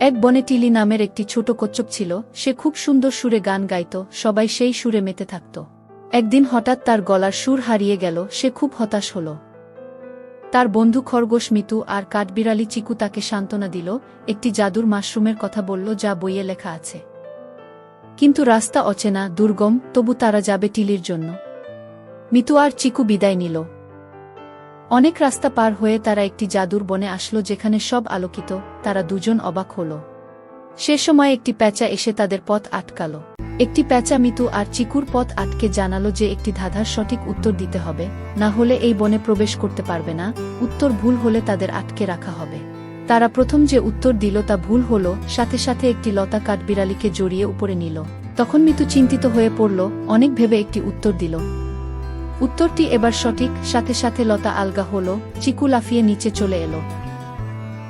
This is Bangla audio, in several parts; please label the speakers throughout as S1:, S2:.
S1: এক বনে টিলি নামের একটি ছোট কচ্চক ছিল, সে খুব সুন্দর সুরে গান গাইত, সবাই সেই সুরে মেতে থাকত। একদিন হঠাৎ তার গলার সুর হারিয়ে গেল, সে খুব হতাশ হল। তার বন্ধু খরগোশ মিতু আর কাঠবিড়ালি চিকু তাকে সান্ত্বনা দিল, একটি জাদুর মাশরুমের কথা বলল যা বইয়ে লেখা আছে। কিন্তু রাস্তা অচেনা, দুর্গম, তবু তারা যাবে টিলির জন্য। মিতু আর চিকু বিদায় নিল। অনেক রাস্তা পার হয়ে তারা একটি জাদুর বনে আসলো যেখানে সব আলোকিত, তারা দুজন অবাক হল। সে সময় একটি প্যাঁচা এসে তাদের পথ আটকাল। একটি প্যাঁচা মিতু আর চিকুর পথ আটকে জানালো যে একটি ধাঁধার সঠিক উত্তর দিতে হবে, না হলে এই বনে প্রবেশ করতে পারবে না, উত্তর ভুল হলে তাদের আটকে রাখা হবে। তারা প্রথম যে উত্তর দিল তা ভুল হল, সাথে সাথে একটি লতা কাঠবিড়ালিকে জড়িয়ে উপরে নিল। তখন মিতু চিন্তিত হয়ে পড়ল, অনেক ভেবে একটি উত্তর দিল। উত্তরটি এবার সঠিক, সাথে সাথে লতা আলগা হল, চিকু লাফিয়ে নিচে চলে এলো।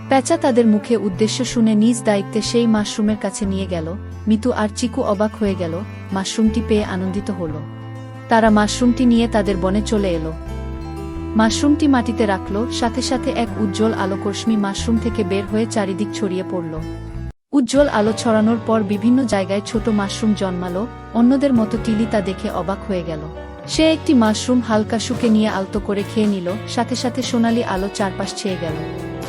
S1: প্যাঁচা তাদের মুখে উদ্দেশ্য শুনে নিজ দায়িত্বে সেই মাশরুমের কাছে নিয়ে গেল, মিতু আর চিকু অবাক হয়ে গেল, মাশরুমটি পেয়ে আনন্দিত হল। তারা মাশরুমটি নিয়ে তাদের বনে চলে এলো। মাশরুমটি মাটিতে রাখল, সাথে সাথে এক উজ্জ্বল আলোকরশ্মি মাশরুম থেকে বের হয়ে চারিদিক ছড়িয়ে পড়ল। উজ্জ্বল আলো ছড়ানোর পর বিভিন্ন জায়গায় ছোট মাশরুম জন্মালো, অন্যদের মতো টিলি তা দেখে অবাক হয়ে গেল। সে একটি মাশরুম হালকা শুকে নিয়ে আলতো করে খেয়ে নিল, সাথে সাথে সোনালি আলো চারপাশ ছেয়ে গেল।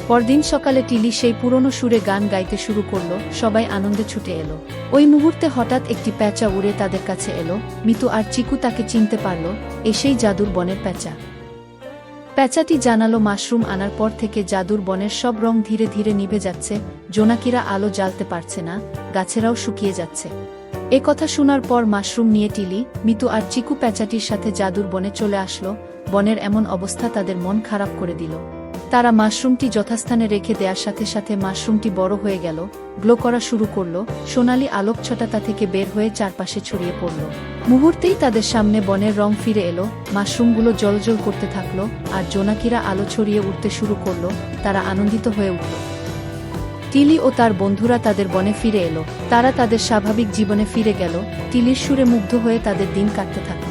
S1: পরদিন সকালে টিলি সেই পুরনো সুরে গান গাইতে শুরু করল, সবাই আনন্দে ছুটে এলো। ওই মুহূর্তে হঠাৎ একটি প্যাঁচা উড়ে তাদের কাছে এলো। মিতু আর চিকু তাকে চিনতে পারল এসেই জাদুর বনের প্যাঁচা। প্যাঁচাটি জানালো মাশরুম আনার পর থেকে জাদুর বনের সব রং ধীরে ধীরে নিভে যাচ্ছে, জোনাকিরা আলো জ্বালতে পারছে না, গাছেরাও শুকিয়ে যাচ্ছে। এ কথা শোনার পর মাশরুম নিয়ে টিলি, মিতু আর চিকু প্যাঁচাটির সাথে জাদুর বনে চলে আসলো, বনের এমন অবস্থা তাদের মন খারাপ করে দিল। তারা মাশরুমটি যথাস্থানে রেখে দেওয়ার সাথে সাথে মাশরুমটি বড় হয়ে গেল, গ্লো করা শুরু করল, সোনালি আলোক ছটাতা থেকে বের হয়ে চারপাশে ছড়িয়ে পড়ল। মুহূর্তেই তাদের সামনে বনের রং ফিরে এলো, মাশরুমগুলো জলজল করতে থাকল, আর জোনাকিরা আলো ছড়িয়ে উঠতে শুরু করল, তারা আনন্দিত হয়ে উঠল। টিলি ও তার বন্ধুরা তাদের বনে ফিরে এলো। তারা তাদের স্বাভাবিক জীবনে ফিরে গেল। টিলির সুরে মুগ্ধ হয়ে তাদের দিন কাটতে থাকল।